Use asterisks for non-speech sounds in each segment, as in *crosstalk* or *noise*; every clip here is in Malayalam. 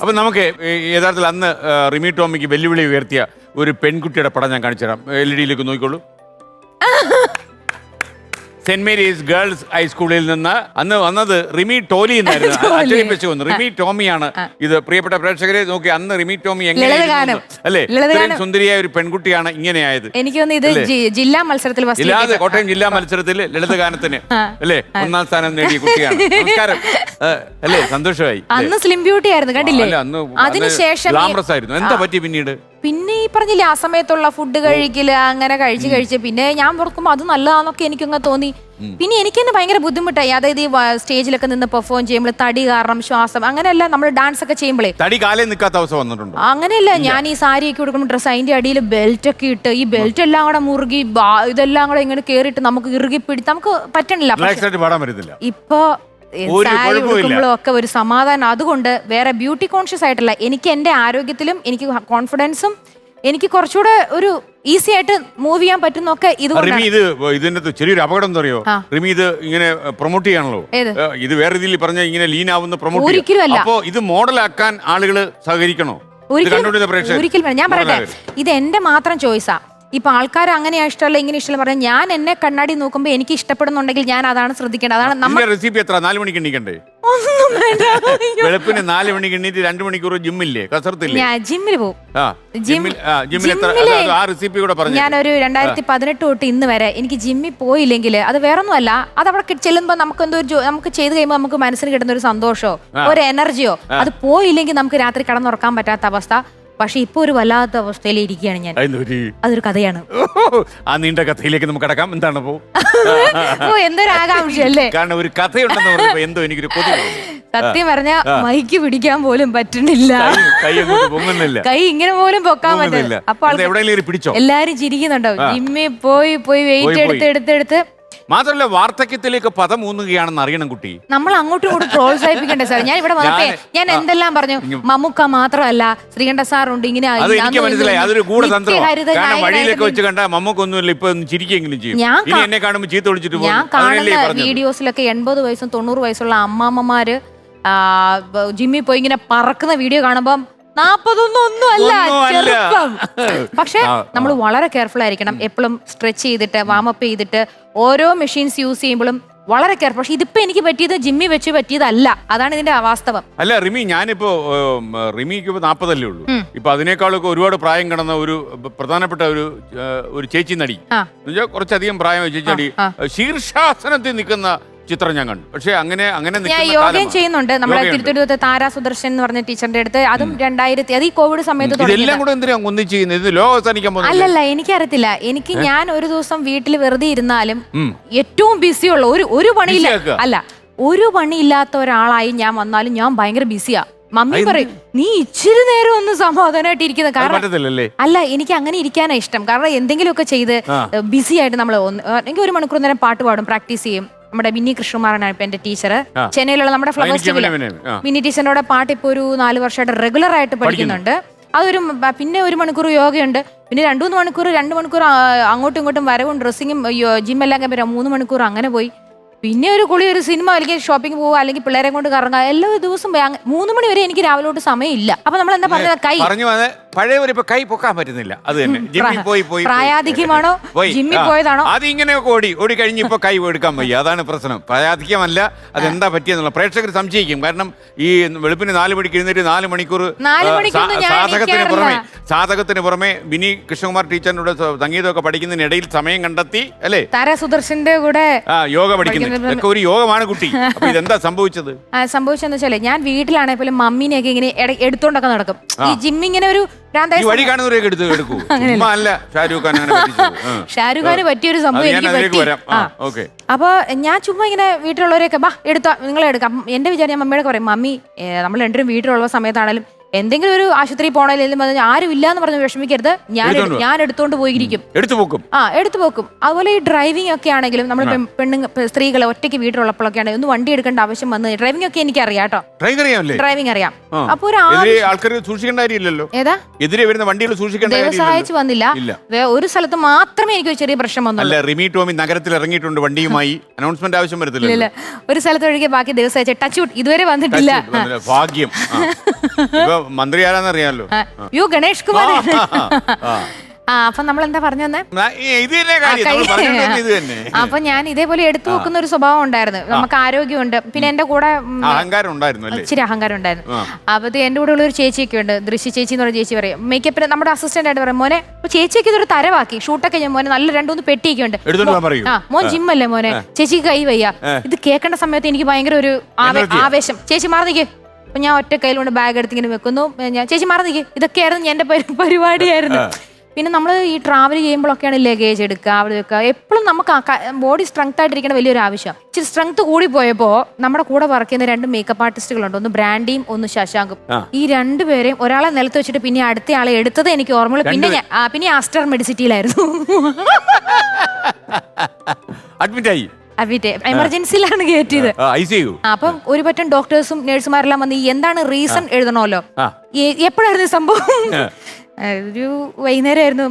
അപ്പൊ നമുക്ക് യഥാർത്ഥത്തിൽ അന്ന് റിമി ടോമിക്ക് വെല്ലുവിളി ഉയർത്തിയ ഒരു പെൺകുട്ടിയുടെ പടം ഞാൻ കാണിച്ചു തരാം എൽ ഇ ഡിയിലേക്ക് നോക്കിക്കോളൂ. സെന്റ് മേരീസ് ഗേൾസ് ഹൈസ്കൂളിൽ നിന്ന് അന്ന് വന്നത് റിമി ടോലി എന്നായിരുന്നു. *laughs* വന്നു. റിമി ടോമിയാണ് ഇത് പ്രിയപ്പെട്ട പ്രേക്ഷകരെ നോക്കി അന്ന് റിമി ടോമി ലളിതഗാനം. അല്ലേ? ലളിതഗാനം. സുന്ദരിയായ ഒരു പെൺകുട്ടിയാണ് ഇങ്ങനെയായത്. എനിക്ക് തോന്നുന്നു ഇത് ജി- ജില്ലാ മത്സരത്തിൽ ഇല്ലാതെ കോട്ടയം ജില്ലാ മത്സരത്തിൽ ലളിതഗാനത്തിന്. ആ. അല്ലേ? ഒന്നാം സ്ഥാനം നേടിയ കുട്ടിയാണ്. *laughs* നമസ്കാരം. അല്ലേ? സന്തോഷമായി. അല്ലേ? അന്ന് സ്ലിം ബ്യൂട്ടി ആയിരുന്നു കണ്ടില്ലേ? അല്ല, അന്ന് അതിനുശേഷം ഈ- ഗ്ലാമറസ് ആയിരുന്നു. എന്താ പറ്റി പിന്നീട്? പിന്നെ ഈ പറഞ്ഞില്ലേ ആ സമയത്തുള്ള ഫുഡ് കഴിക്കൽ അങ്ങനെ കഴിച്ച് കഴിച്ച്. പിന്നെ ഞാൻ പുറക്കുമ്പോൾ അത് നല്ലതാന്നൊക്കെ എനിക്കങ്ങ് തോന്നി. പിന്നെ എനിക്ക് തന്നെ ഭയങ്കര ബുദ്ധിമുട്ടായി. അതായത് ഈ സ്റ്റേജിലൊക്കെ നിന്ന് പെർഫോം ചെയ്യുമ്പോൾ തടി കാരണം ശ്വാസം അങ്ങനെയല്ല നമ്മൾ ഡാൻസ് ഒക്കെ ചെയ്യുമ്പോഴേ തടി കാലേ നിൽക്കാത്ത അവസ്ഥ വന്നിട്ടുണ്ടോ? അങ്ങനെയല്ല ഞാൻ ഈ സാരി ഒക്കെ കൊടുക്കുമ്പോൾ ഡ്രസ്സ് അതിന്റെ അടിയിൽ ബെൽറ്റ് ഒക്കെ ഇട്ട് ഈ ബെൽറ്റ് എല്ലാം കൂടെ മുറുകി ഇതെല്ലാം കൂടെ ഇങ്ങനെ കേറിയിട്ട് നമുക്ക് ഇറുകി പിടി നമുക്ക് പറ്റണില്ല. ഇപ്പൊ ഒരു സാരി കുഴപ്പവുമില്ല. ഉടുക്കുമ്പോഴും ഒക്കെ ഒരു സമാധാനം. അതുകൊണ്ട് വേറെ ബ്യൂട്ടി കോൺഷ്യസ് ആയിട്ടില്ല എനിക്ക് എന്റെ ആരോഗ്യത്തിലും എനിക്ക് കോൺഫിഡൻസും എനിക്ക് കുറച്ചുകൂടെ ഒരു ഈസി ആയിട്ട് മൂവ് ചെയ്യാൻ പറ്റുന്നൊക്കെ റിമി ഇതുകൊണ്ടാണ് ഇത് ഇതിന്റെ അകത്ത് ചെറിയൊരു അപകടം എന്താ അറിയോ? ആ. റിമി ഇത് ഇങ്ങനെ പ്രൊമോട്ട് ചെയ്യാണല്ലോ. ഏത്? ഏ, ഇത് വേറെ രീതിയിൽ പറഞ്ഞ ഇങ്ങനെ ലീൻ ആവുന്ന പ്രൊമോട്ട് ഒരിക്കലും അപ്പോ ഇത് മോഡലാക്കാൻ ആളുകൾ സഹകരിക്കണോ? ഇത് ഒരിക്കലും പ്രേക്ഷകർ. ഒരിക്കലും വേണ്ട. ഞാൻ പറയട്ടെ. ഇത് എന്റെ മാത്രം ചോയ്സാ ഇപ്പൊ ആൾക്കാർ അങ്ങനെയാ ഇഷ്ടമല്ല ഇങ്ങനെ ഇഷ്ടമല്ല പറഞ്ഞാൽ ഞാൻ എന്നെ കണ്ണാടി നോക്കുമ്പോൾ എനിക്ക് ഇഷ്ടപ്പെടുന്നുണ്ടെങ്കിൽ ഞാൻ അതാണ് ശ്രദ്ധിക്കേണ്ടത്. അതാണ് നമ്മൾ റെസിപ്പി എത്ര? നാല് മണിക്ക് എണ്ണിക്കണ്ടേ ഒന്നും വേണ്ട. വെളുപ്പിന് നാല് മണിക്ക് എണ്ണീറ്റ് രണ്ട് മണിക്കൂർ ജിമ്മില്ലേ? കസർത്തില്ലേ? ഞാൻ ജിമ്മിൽ പോകും ആ ജിമ്മിൽ ആ, ജിമ്മിൽ എത്ര അത് ആ റെസിപ്പി കൂടെ പറഞ്ഞു ഞാനൊരു രണ്ടായിരത്തി പതിനെട്ട് തൊട്ട് ഇന്ന് വരെ എനിക്ക് ജിമ്മിൽ പോയില്ലെങ്കിൽ അത് വേറൊന്നുമല്ല അത് അവിടെ ചെല്ലുമ്പോൾ നമുക്ക് എന്തോ ഒരു ജോ- നമുക്ക് ചെയ്ത് കഴിയുമ്പോൾ നമുക്ക് മനസ്സിന് കിട്ടുന്ന ഒരു സന്തോഷോ ഒരു എനർജിയോ അത് പോയില്ലെങ്കിൽ നമുക്ക് രാത്രി കടന്നുറക്കാൻ പറ്റാത്ത അവസ്ഥ. പക്ഷെ ഇപ്പൊ ഒരു വല്ലാത്ത അവസ്ഥയിൽ ഇരിക്കുകയാണ് ഞാൻ. അതൊരു കഥയാണ്. ആ നീണ്ട കഥയിലേക്ക് നമുക്ക് കടക്കാം. എന്താണ് ഓ എന്തൊരു ആകാംക്ഷ അല്ലേ കാരണം ഒരു കഥയുണ്ടെന്ന് പറഞ്ഞപ്പോ എന്തോ എനിക്കൊരു കൊതി തോന്നി. സത്യം പറഞ്ഞ മൈക്ക് പിടിക്കാൻ പോലും പറ്റുന്നില്ല. കൈ- കൈ അങ്ങോട്ട് പൊങ്ങുന്നില്ല. കൈ ഇങ്ങനെ പോലും പൊക്കാൻ പൊങ്ങുന്നില്ല. പറ്റില്ല അപ്പൊ എന്താ, എവിടെയെങ്കിലും കയറി പിടിച്ചോ എല്ലാരും ചിരിക്കുന്നുണ്ടാവും. ജിമ്മി പോയി പോയി വെയിറ്റ് പോയി, എടുത്ത് എടുത്ത് എടുത്ത്. മാത്രമല്ല വാർദ്ധക്യത്തിലേക്ക് പദം ഊന്നുകയാണെന്ന് അറിയണം കുട്ടി. നമ്മൾ അങ്ങോട്ടും ഇങ്ങോട്ടും പ്രോത്സാഹിപ്പിക്കണ്ടേ സാർ? ഞാൻ ഇവിടെ വന്നപ്പോ ഞാൻ എന്തെല്ലാം പറഞ്ഞു? മമ്മൂക്ക മാത്രമല്ല ശ്രീകണ്ഠ സാറുണ്ട് ഇങ്ങനെ അത് എനിക്ക് മനസ്സിലായി. അതൊരു കാരണം വഴിയിലൊക്കെ വെച്ച് കണ്ട ഇപ്പൊ ചിരിക്കെങ്കിലും ചെയ്യും. ഇനി എന്നെ കാണുമ്പോൾ ചീത്ത വിളിച്ചിട്ട് പോകും ഞാൻ കാണുന്ന. വീഡിയോസിലൊക്കെ എൺപത് വയസ്സും തൊണ്ണൂറ് വയസ്സുള്ള അമ്മാമ്മമാര് ജിമ്മി ജിമ്മിൽ പോയി ഇങ്ങനെ പറക്കുന്ന വീഡിയോ കാണുമ്പം നാപ്പതൊന്നും ഒന്നും അല്ല. ചെറുപ്പം. *laughs* പക്ഷെ നമ്മൾ വളരെ കെയർഫുൾ ആയിരിക്കണം. എപ്പോഴും സ്ട്രെച്ച് ചെയ്തിട്ട് വാമപ്പ് ചെയ്തിട്ട് ഓരോ മെഷീൻസ് യൂസ് ചെയ്യുമ്പോഴും വളരെ കെയർ പക്ഷെ ഇതിപ്പോ എനിക്ക് പറ്റിയത് ജിമ്മി വെച്ച് പറ്റിയതല്ല. അതാണ് ഇതിന്റെ വാസ്തവം. അല്ല റിമി ഞാനിപ്പോ റിമിക്ക് ഇപ്പൊ നാപ്പതല്ലേ ഉള്ളൂ. ഇപ്പൊ അതിനേക്കാളൊക്കെ ഒരുപാട് പ്രായം കടന്ന ഒരു പ്രധാനപ്പെട്ട ഒരു ഒരു ചേച്ചി നടി. കുറച്ചധികം പ്രായം ചേച്ചി നടി. ശീർഷാസനത്തിൽ നിൽക്കുന്ന ചിത്രം ഞാൻ കണ്ടു. പക്ഷേ അങ്ങനെ അങ്ങനെ ഞാൻ നിൽക്കുന്ന യോഗയും കാലമാണ്. ചെയ്യുന്നുണ്ട്. നമ്മുടെ യോഗയുണ്ട്. താരാ താര സുദർശൻ എന്ന് പറഞ്ഞ ടീച്ചറിന്റെ അടുത്ത് അതും രണ്ടായിരത്തി അത് ഈ കോവിഡ് സമയത്ത് ഇതെല്ലാം തുടങ്ങിയത്. കൂടെ എന്തിനാ ഒന്നിച്ച് ചെയ്യുന്നത്? ഇത് ലോകം അവസാനിക്കാൻ പോകുന്നത് അല്ലല്ല എനിക്കറിയത്തില്ല. എനിക്ക് ഞാൻ ഒരു ദിവസം വീട്ടിൽ വെറുതെ ഇരുന്നാലും ഏറ്റവും ബിസിയുള്ള ഒരു ഒരു പണിയില്ല Busy ആക്കുക. അല്ല ഒരു പണിയില്ലാത്ത ഒരാളായി ഞാൻ വന്നാലും ഞാൻ ഭയങ്കര ബിസിയാ. മമ്മി പറയും നീ ഇച്ചിരി നേരം ഒന്ന് സമാധാനമായിട്ട് ഇരിക്കുന്നത് അത് കാരണം പറ്റത്തില്ലല്ലേ? അല്ല എനിക്ക് അങ്ങനെ ഇരിക്കാനാണ് ഇഷ്ടം. കാരണം എന്തെങ്കിലുമൊക്കെ ചെയ്ത്. ബിസി ആയിട്ട് നമ്മൾ എനിക്ക് ഒരു മണിക്കൂർ നേരം പാട്ട് പാടും പ്രാക്ടീസ് ചെയ്യും. നമ്മുടെ മിന്നി കൃഷ്ണകുമാറാണ് ഇപ്പൊ എന്റെ ടീച്ചർ ചെന്നൈയിലുള്ള നമ്മുടെ ഫ്ലവേഴ്സ് മിന്നി മിനി ടീച്ചറിനോട് പാട്ട് ഇപ്പോൾ ഒരു നാല് വർഷമായിട്ട് റെഗുലർ ആയിട്ട് പഠിക്കുന്നുണ്ട്. അതൊരു പിന്നെ ഒരു മണിക്കൂർ യോഗയുണ്ട്. പിന്നെ രണ്ടു മൂന്ന് മണിക്കൂർ രണ്ട് മണിക്കൂർ അങ്ങോട്ടും ഇങ്ങോട്ടും വരവും ഡ്രസ്സിങ്ങും ജിം എല്ലാം കഴിഞ്ഞ മൂന്ന് മണിക്കൂർ അങ്ങനെ പോയി. പിന്നെ ഒരു കുളി ഒരു സിനിമ അല്ലെങ്കിൽ ഷോപ്പിംഗ് പോവുക അല്ലെങ്കിൽ പിള്ളേരെ കൊണ്ട് കറങ്ങുക എല്ലാ ദിവസം പോയി. മൂന്ന് മണി വരെ എനിക്ക് രാവിലെ തൊട്ട് സമയമില്ല. അപ്പൊ നമ്മൾ എന്താ പറഞ്ഞത്? കൈ പറഞ്ഞു ഒരു ഇപ്പൊ കൈ പൊക്കാൻ പറ്റുന്നില്ല. അത് തന്നെ. ജിമ്മിൽ പോയി പോയി പ്രായാധിക്യമാണോ പോയി. ജിമ്മിൽ പോയതാണോ? അത് ഇങ്ങനെ ഓടി ഓടി കഴിഞ്ഞ് ഇപ്പൊ കൈ എടുക്കാൻ വയ്യ. അതാണ് പ്രശ്നം. പ്രായാധിക്യമല്ല അതെന്താ പറ്റിയെന്നുള്ള പ്രേക്ഷകർ സംശയിക്കും. കാരണം ഈ വെളുപ്പിന് നാല് മണിക്ക് എഴുന്നേറ്റ് നാല് മണിക്കൂർ സാധകത്തിന് പുറമെ സാധകത്തിന് പുറമെ ബിനി കൃഷ്ണകുമാർ ടീച്ചറിനോട് സംഗീതമൊക്കെ പഠിക്കുന്നതിനിടയിൽ സമയം കണ്ടെത്തി അല്ലേ? തര സുദർശന്റെ കൂടെ ആ യോഗ പഠിക്കുന്നത്. ഒരു യോഗമാണ് കുട്ടി. ഇതെന്താ സംഭവിച്ചത്? സംഭവിച്ചെന്ന് വെച്ചാൽ ഞാൻ വീട്ടിലാണെങ്കിൽ പോലും മമ്മീനെയൊക്കെ ഇങ്ങനെ എട- എടുത്തോണ്ടൊക്കെ നടക്കും. ഈ ജിമ്മിങ്ങനെ ഒരു ഈ വഴി കാണുന്നവരെയൊക്കെ എടുത്ത് എടുക്കൂ. *laughs* ഉമ്മ അല്ല ഷാരൂഖ് ഖാൻ അങ്ങനെ. *laughs* ആ. ഷാരൂഖ് പറ്റിയൊരു അത് സംഭവം ഞാൻ എനിക്ക് അതിലേക്ക് പറ്റി. വരാം. ആ ആ. ഓക്കെ. അപ്പൊ ഞാൻ ചുമ്മാ ഇങ്ങനെ വീട്ടിലുള്ളവരൊക്കെ ബാ എടുത്തോ നിങ്ങളെ എടുക്കാം. എന്റെ വിചാരം ഞാൻ മമ്മിയോട് പറയും മമ്മി ഏ, നമ്മൾ രണ്ടുപേരും വീട്ടിലുള്ള സമയത്താണെങ്കിലും എന്തെങ്കിലും ഒരു ആശുപത്രി പോണേലും അത് ആരും ഇല്ലാന്ന് പറഞ്ഞ് വിഷമിക്കരുത്. ഞാൻ എടുത്തോണ്ട് വാ. ഞാൻ എടുത്തോണ്ട് പോയിരിക്കും എടുത്തു പോക്കും. ആ എടുത്തു പോക്കും. അതുപോലെ ഈ ഡ്രൈവിംഗ് ഒക്കെ ആണെങ്കിലും നമ്മൾ പെണ്ണു സ്ത്രീകളെ ഒറ്റയ്ക്ക് വീട്ടിലുള്ളപ്പോഴൊക്കെ ആണെങ്കിൽ ഒന്ന് വണ്ടി എടുക്കേണ്ട ആവശ്യം വന്ന് ഡ്രൈവിംഗ് ഒക്കെ എനിക്ക് അറിയാം കേട്ടോ. ഡ്രൈവർ അറിയാമല്ലേ? ഡ്രൈവിംഗ് അറിയാം. ആ. അപ്പൊ ഒരു എതിരെ ആവശ്യം- ആൾക്കാർ സൂക്ഷിക്കേണ്ട കാര്യമില്ലല്ലോ. ഏതാ? എതിരെ വരുന്ന വണ്ടികൾ സൂക്ഷിക്കേണ്ട ദൈവം കാര്യമില്ലല്ലോ. സഹായിച്ചു വന്നില്ല. ഇല്ല. വേ- ഒരു സ്ഥലത്ത് മാത്രമേ എനിക്ക് ഒരു ചെറിയ പ്രശ്നം വന്നുള്ളൂ. അല്ല റിമി ടോമി നഗരത്തിൽ ഇറങ്ങിയിട്ടുണ്ട് വണ്ടിയുമായി. അനൗൺസ്മെന്റ് ആവശ്യം വരത്തില്ല ഇല്ല ഒരു സ്ഥലത്ത് ഒഴികെ ബാക്കി ദിവസം ടച്ച് ഇതുവരെ വന്നിട്ടില്ല. ഭാഗ്യം. ആ. *laughs* ഇപ്പൊ മന്ത്രി ആരാന്നറിയാലോ യു ഗണേഷ് കുമാർ. ആ. അപ്പൊ നമ്മൾ എന്താ പറഞ്ഞു തന്നെ അപ്പൊ ഞാൻ ഇതേപോലെ എടുത്തു വെക്കുന്ന ഒരു സ്വഭാവം ഉണ്ടായിരുന്നു. നമുക്ക് ആരോഗ്യമുണ്ട്. പിന്നെ എന്റെ കൂടെ ഇച്ചിരി അഹങ്കാരം ഉണ്ടായിരുന്നു. അപ്പൊ എന്റെ കൂടെ ഉള്ള ഒരു ചേച്ചിയൊക്കെ ഉണ്ട്. ദൃശ്യ ചേച്ചി എന്ന് പറഞ്ഞ ചേച്ചി പറയും. മേക്കപ്പിന് നമ്മുടെ അസിസ്റ്റന്റ് ആയിട്ട് പറയും മോനെ ചേച്ചിയൊക്കെ ചേച്ചിക്ക് ഇതൊരു തരവാക്കി. ഷൂട്ടൊക്കെ ഞാൻ മോനെ നല്ല രണ്ടു മൂന്ന് പെട്ടിയൊക്കെ ഉണ്ട് ആ മോൻ ജിമ്മല്ലേ മോനെ? ചേച്ചിക്ക് കൈ വയ്യ. ഇത് കേൾക്കേണ്ട സമയത്ത് എനിക്ക് ഭയങ്കര ഒരു ആവേശം. ചേച്ചി മാറി നിൽക്കേ അപ്പൊ ഞാൻ ഒറ്റ കയ്യിൽ കൊണ്ട് ബാഗ് എടുത്ത് ഇങ്ങനെ വെക്കുന്നു. ഞാൻ ചേച്ചി ഇതൊക്കെ ഇതൊക്കെയായിരുന്നു എന്റെ പരി- പരിപാടിയായിരുന്നു. പിന്നെ നമ്മൾ ഈ ട്രാവൽ ചെയ്യുമ്പോഴൊക്കെയാണ് ലഗേജ് എടുക്കുക അവിടെ വെക്കുക. എപ്പോഴും നമുക്ക് ബോഡി സ്ട്രെങ്ത് ആയിട്ടിരിക്കേണ്ട വലിയൊരു ആവശ്യം. ഇച്ചിരി സ്ട്രെങ്ത് കൂടി പോയപ്പോൾ നമ്മുടെ കൂടെ വർക്ക് ചെയ്യുന്ന രണ്ട് മേക്കപ്പ് ആർട്ടിസ്റ്റുകളുണ്ട് ഒന്ന് ബ്രാൻഡിയും ഒന്ന് ശശാങ്കും. ഈ രണ്ടുപേരെയും ഒരാളെ നിലത്ത് വെച്ചിട്ട് പിന്നെ അടുത്ത ആളെ എടുത്തത് എനിക്ക് ഓർമ്മയുള്ളൂ പിന്നെ ഞാൻ- പിന്നെ ആസ്റ്റർ മെഡിസിറ്റിയിലായിരുന്നു അഡ്മിറ്റ് ആയി. അവിടെ എമർജൻസിയിലാണ് കയറ്റിയത് അപ്പം ഒരു പറ്റം ഡോക്ടേഴ്സും നഴ്സുമാരെല്ലാം വന്ന് എന്താണ് റീസൺ എഴുതണമല്ലോ? എപ്പോഴായിരുന്നു സംഭവം? ഒരു വൈകുന്നേരമായിരുന്നു.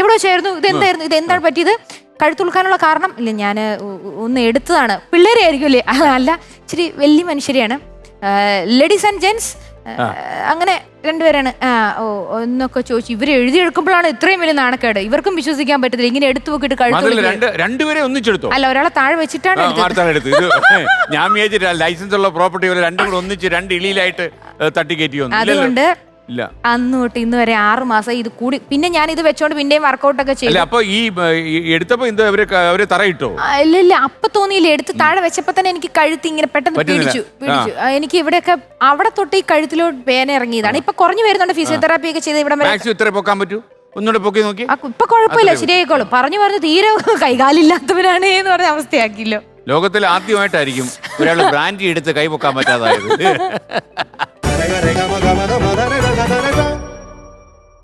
എവിടെ വെച്ചായിരുന്നു. ഇത് എന്തായിരുന്നു? ഇത് എന്താണ് പറ്റിയത്? കഴുത്തുളുക്കാനുള്ള കാരണം? ഇല്ല ഞാൻ ഒന്ന് എടുത്തതാണ്. പിള്ളേരെ ആയിരിക്കും അല്ലേ? അല്ല ഇച്ചിരി വലിയ മനുഷ്യരെയാണ്. ലേഡീസ് ആൻഡ് ജെന്റ്സ് അങ്ങനെ രണ്ടുപേരാണ്. ആ ഓ എന്നൊക്കെ ചോദിച്ചു ഇവർ എഴുതിയെടുക്കുമ്പോഴാണ് ഇത്രയും വലിയ നാണക്കേട്. ഇവർക്കും വിശ്വസിക്കാൻ പറ്റത്തില്ല. ഇങ്ങനെ എടുത്തു നോക്കിയിട്ട് കഴുത്തു രണ്ട് രണ്ടുപേരെ ഒന്നിച്ചെടുത്തോ? അല്ല ഒരാളെ താഴെ വെച്ചിട്ടാണ് എടുത്തത്. ഞാൻ വിചാരിച്ചിട്ട് ലൈസൻസ് ഉള്ള പ്രോപ്പർട്ടി രണ്ടും കൂടെ ഒന്നിച്ച് രണ്ട് ഇളിയിലായിട്ട് തട്ടി കയറ്റി വന്നു. അതുകൊണ്ട് ഇല്ല. അന്ന് തൊട്ട് ഇന്ന് വരെ ആറ് മാസം ഇത് കൂടി പിന്നെ ഞാൻ ഇത് വെച്ചോണ്ട് പിന്നെയും വർക്കൗട്ട് ഒക്കെ ചെയ്തു അപ്പൊ ഈ ഏ, ഈ എടുത്തപ്പോ എന്ത് അവർ ക- അവർ തറയിട്ടോ? ആ, ഇല്ല ഇല്ല അപ്പൊ തോന്നിയില്ല. എടുത്ത് താഴെ വെച്ചപ്പോ തന്നെ എനിക്ക് കഴുത്ത് ഇങ്ങനെ പെട്ടെന്ന് പറ്റുന്നില്ല. പിടിച്ചു പിടിച്ചു. ആ, എനിക്ക് ഇവിടെയൊക്കെ അവിടെ തൊട്ട് ഈ കഴുത്തിലോട്ട് വേന ഇറങ്ങിയതാണ്. ഇപ്പൊ കുറഞ്ഞു വരുന്നുണ്ട് ഫിസിയോതെറാപ്പി ഒക്കെ ചെയ്ത് ഇവിടെ വരെ. മാക്സിമം ഇത്ര പൊക്കാൻ പറ്റൂ? ഒന്നുകൂടെ പൊക്കി നോക്കി. ആ, ഇപ്പൊ കുഴപ്പമില്ല ശരിയായിക്കോളും. പറഞ്ഞു പറഞ്ഞു തീരെ കൈകാലില്ലാത്തവരാണ് എന്ന് പറഞ്ഞ അവസ്ഥയാക്കിയല്ലോ. ലോകത്തിൽ ആദ്യമായിട്ടായിരിക്കും ഒരാൾ ബ്രാൻഡി എടുത്ത് കൈ പൊക്കാൻ പറ്റാതായത്. *laughs*